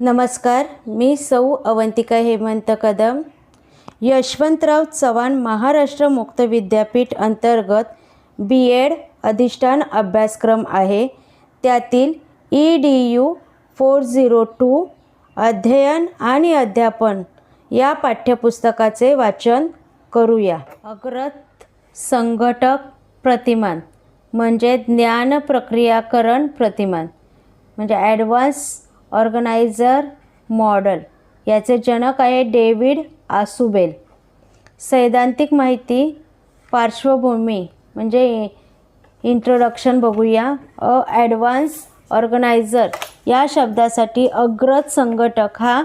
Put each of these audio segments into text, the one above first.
नमस्कार मी सौ अवंतिका हेमंत कदम. यशवंतराव चव्हाण महाराष्ट्र मुक्त विद्यापीठ अंतर्गत बी एड अधिष्ठान अभ्यासक्रम आहे. त्यातील E D U four zero two अध्ययन आणि अध्यापन या पाठ्यपुस्तकाचे वाचन करूया. अग्रत संघटक प्रतिमान म्हणजे ज्ञान प्रक्रियाकरण प्रतिमान म्हणजे ॲडव्हान्स ऑर्गनायझर मॉडल. याचे जनक आहे डेव्हिड आसुबेल. सैद्धांतिक माहिती पार्श्वभूमी म्हणजे इंट्रोडक्शन बघूया. अ ॲडव्हान्स ऑर्गनायझर या शब्दासाठी अग्रत संघटक हा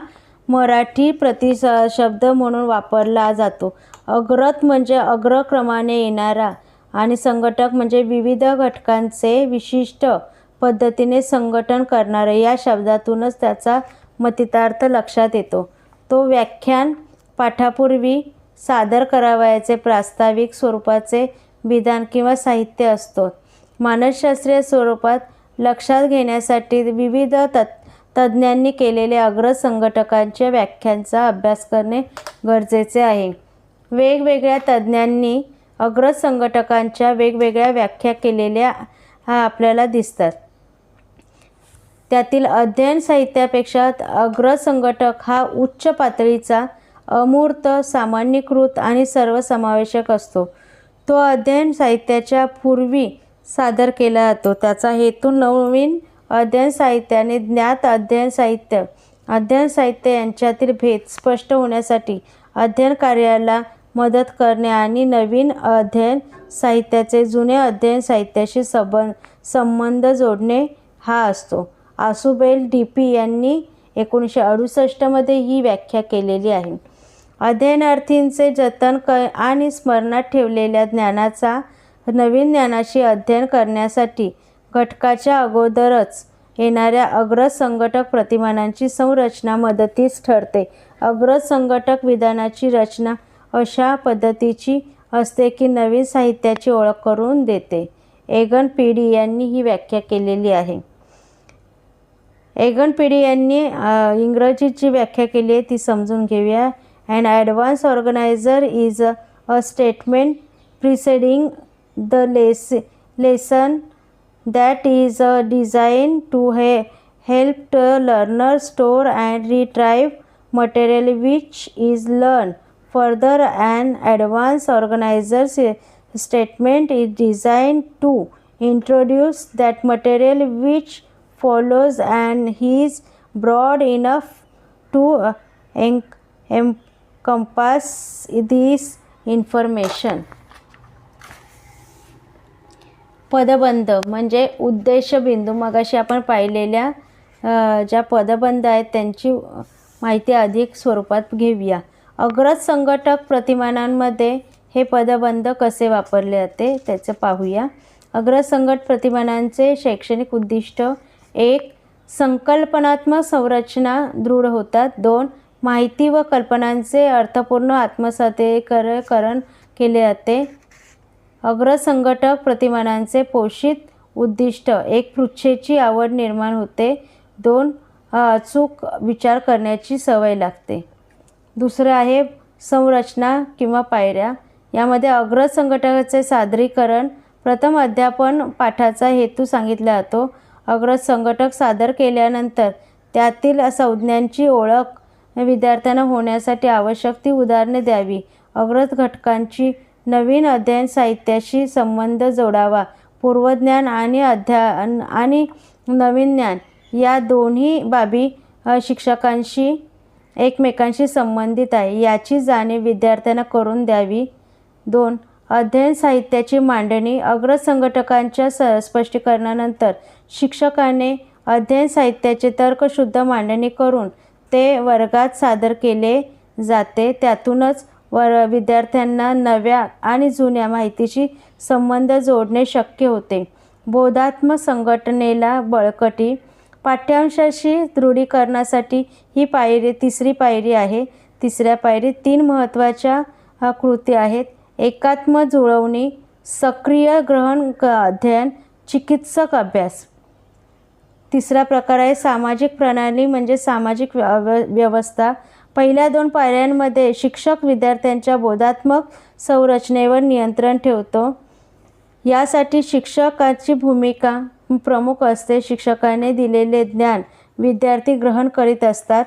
मराठी प्रतिस शब्द म्हणून वापरला जातो. अग्रत म्हणजे अग्रक्रमाने येणारा आणि संघटक म्हणजे विविध घटकांचे विशिष्ट पद्धतीने संघटन करणारे या शब्दातूनच त्याचा मतितार्थ लक्षात येतो. तो व्याख्यान पाठापूर्वी सादर करावयाचे प्रास्ताविक स्वरूपाचे विधान किंवा साहित्य असतो. मानसशास्त्रीय स्वरूपात लक्षात घेण्यासाठी विविध तत् तज्ज्ञांनी केलेल्या अग्रज संघटकांच्या व्याख्यांचा अभ्यास करणे गरजेचे आहे. वेगवेगळ्या तज्ज्ञांनी अग्रज संघटकांच्या वेगवेगळ्या व्याख्या केलेल्या हा आपल्याला दिसतात. त्यातील अध्ययन साहित्यापेक्षा अग्रसंघटक हा उच्च पातळीचा अमूर्त सामान्यीकृत आणि सर्वसमावेशक असतो. तो अध्ययन साहित्याच्या पूर्वी सादर केला जातो. त्याचा हेतू नवीन अध्ययन साहित्याने ज्ञात अध्ययन साहित्य. अध्ययन साहित्य यांच्यातील भेद स्पष्ट होण्यासाठी अध्ययन कार्याला मदत करणे आणि नवीन अध्ययन साहित्याचे जुने अध्ययन साहित्याशी संबंध संबंध जोडणे हा असतो. आसुबेल डी पी यांनी एकोणीसशे अडुसष्टमध्ये ही व्याख्या केलेली आहे. अध्ययनार्थींचे जतन क आणि स्मरणात ठेवलेल्या ज्ञानाचा नवीन ज्ञानाशी अध्ययन करण्यासाठी घटकाच्या अगोदरच येणाऱ्या अग्रज संघटक प्रतिमानांची संरचना मदतीस ठरते. अग्रज संघटक विधानाची रचना अशा पद्धतीची असते की नवीन साहित्याची ओळख करून देते. एगन पिढी यांनी ही व्याख्या केलेली आहे. एगन पिढी यांनी इंग्रजीची व्याख्या केली आहे ती समजून घेऊया. And advance organiser is a statement preceding the less lesson that is a design to he help the learner store and retrieve material which is learn further and advance organiser statement is design to introduce that material which follows and he is broad enough to uh, encompass this information. पदबंध म्हणजे उद्देशबिंदू मगाशी आपण पाहिलेल्या ज्या पदबंध आहेत त्यांची माहिती अधिक स्वरूपात घेऊया. अग्रज संघटक प्रतिमानांमध्ये हे पदबंध कसे वापरले जाते त्याचं पाहूया. अग्रज संघट प्रतिमानांचे शैक्षणिक उद्दिष्ट एक संकल्पनात्मक संरचना दृढ होतात. दोन माहिती व कल्पनांचे अर्थपूर्ण आत्मसातेकरण केले जाते. अग्रसंघटक प्रतिमानांचे पोषित उद्दिष्ट एक पृच्छेची आवड निर्माण होते. दोन अचूक विचार करण्याची सवय लागते. दुसरं आहे संरचना किंवा पायऱ्या. यामध्ये अग्रसंघटकाचे सादरीकरण प्रथम अध्यापन पाठाचा हेतू सांगितला जातो. अग्रज संघटक सादर केल्यानंतर त्यातील संज्ञांची ओळख विद्यार्थ्यांना होण्यासाठी आवश्यक ती उदाहरणे द्यावी. अग्रज घटकांची नवीन अध्ययन साहित्याशी संबंध जोडावा. पूर्वज्ञान आणि अध्या आणि नवीन ज्ञान या दोन्ही बाबी शिक्षकांशी एकमेकांशी संबंधित आहे. याची जाणीव विद्यार्थ्यांना करून द्यावी. दोन अध्ययन साहित्याची मांडणी अग्रज संघटकांच्या स स्पष्टीकरणानंतर शिक्षकाने अध्ययन साहित्याचे तर्कशुद्ध मांडणी करून ते वर्गात सादर केले जाते. त्यातूनच वर विद्यार्थ्यांना नव्या आणि जुन्या माहितीशी संबंध जोडणे शक्य होते. बोधात्मक संघटनेला बळकटी पाठ्यांशाशी दृढीकरणासाठी ही पायरी तिसरी पायरी आहे. तिसऱ्या पायरीत तीन महत्त्वाच्या कृती आहेत. एकात्म जुळवणी सक्रिय ग्रहण अध्ययन चिकित्सक अभ्यास. तिसरा प्रकार आहे सामाजिक प्रणाली म्हणजे सामाजिक व्यवस्था. पहिल्या दोन पायऱ्यांमध्ये शिक्षक विद्यार्थ्यांच्या बोधात्मक संरचनेवर नियंत्रण ठेवतो. यासाठी शिक्षकाची भूमिका प्रमुख असते. शिक्षकाने दिलेले ज्ञान विद्यार्थी ग्रहण करीत असतात.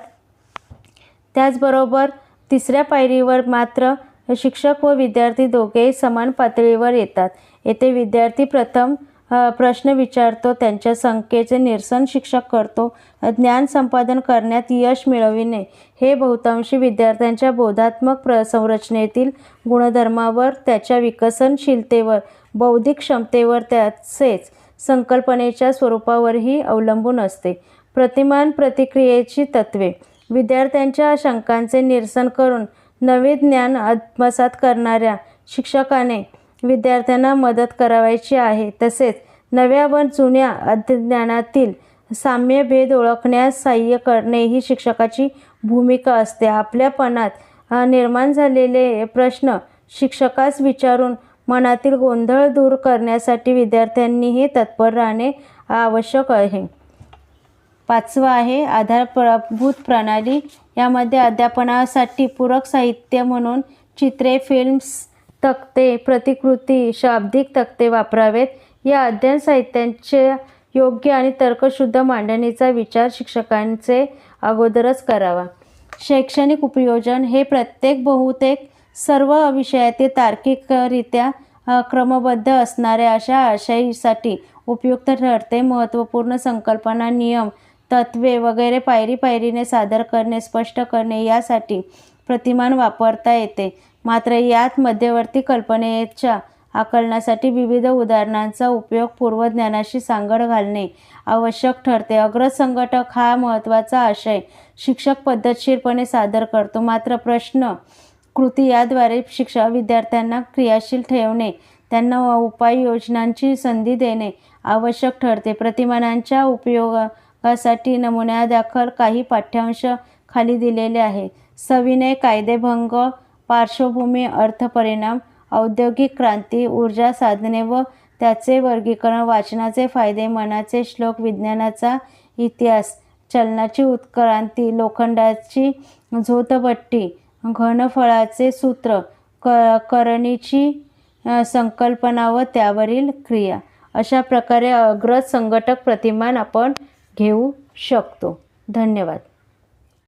त्याचबरोबर तिसऱ्या पायरीवर मात्र शिक्षक व विद्यार्थी दोघेही समान पातळीवर येतात. येथे विद्यार्थी प्रथम प्रश्न विचारतो त्यांच्या संख्येचे निरसन शिक्षक करतो ज्ञान संपादन करण्यात यश मिळविणे. हे बहुतांशी विद्यार्थ्यांच्या बोधात्मक प्र संरचनेतील गुणधर्मावर त्याच्या विकसनशीलतेवर बौद्धिक क्षमतेवर त्याचेच संकल्पनेच्या स्वरूपावरही अवलंबून असते. प्रतिमान प्रतिक्रियेची तत्वे विद्यार्थ्यांच्या शंकांचे निरसन करून नवे ज्ञान आत्मसात करणाऱ्या शिक्षकाने विद्यार्थ्यांना मदत करावायची आहे. तसेच नव्या व जुन्या अध्यज्ञानातील साम्यभेद ओळखण्यास सहाय्य करणे ही शिक्षकाची भूमिका असते. आपल्यापणात निर्माण झालेले प्रश्न शिक्षकास विचारून मनातील गोंधळ दूर करण्यासाठी विद्यार्थ्यांनीही तत्पर राहणे आवश्यक आहे. पाचवं आहे. आधार प्रभूत प्रणाली. यामध्ये अध्यापनासाठी पूरक साहित्य म्हणून चित्रे फिल्म्स तक्ते प्रतिकृती शाब्दिक तक्ते वापरावेत. या अध्ययन साहित्यांचे योग्य आणि तर्कशुद्ध मांडणीचा विचार शिक्षकांचे अगोदरच करावा. शैक्षणिक उपयोजन हे प्रत्येक बहुतेक सर्व विषयातील तार्किकरित्या क्रमबद्ध असणाऱ्या अशा आशयासाठी उपयुक्त ठरते. महत्त्वपूर्ण संकल्पना नियम तत्वे वगैरे पायरी पायरीने सादर करणे स्पष्ट करणे यासाठी प्रतिमान वापरता येते. मात्र यात मध्यवर्ती कल्पनेच्या आकलनासाठी विविध उदाहरणांचा उपयोग पूर्वज्ञानाशी सांगड घालणे आवश्यक ठरते. अग्रज संघटक हा महत्त्वाचा आशय शिक्षक पद्धतशीरपणे सादर करतो. मात्र प्रश्न कृती याद्वारे शिक्षा विद्यार्थ्यांना क्रियाशील ठेवणे त्यांना उपाययोजनांची संधी देणे आवश्यक ठरते. प्रतिमानांच्या यासाठी नमुन्यादाखल काही पाठ्यांश खाली दिलेले आहे. सविनय कायदेभंग पार्श्वभूमी अर्थपरिणाम औद्योगिक क्रांती ऊर्जा साधने व त्याचे वर्गीकरण वाचनाचे फायदे मनाचे श्लोक विज्ञानाचा इतिहास चलनाची उत्क्रांती लोखंडाची झोतपट्टी घनफळाचे सूत्र क करणीची संकल्पना व त्यावरील क्रिया. अशा प्रकारे अग्रज संघटक प्रतिमान आपण घेऊ शकतो. धन्यवाद.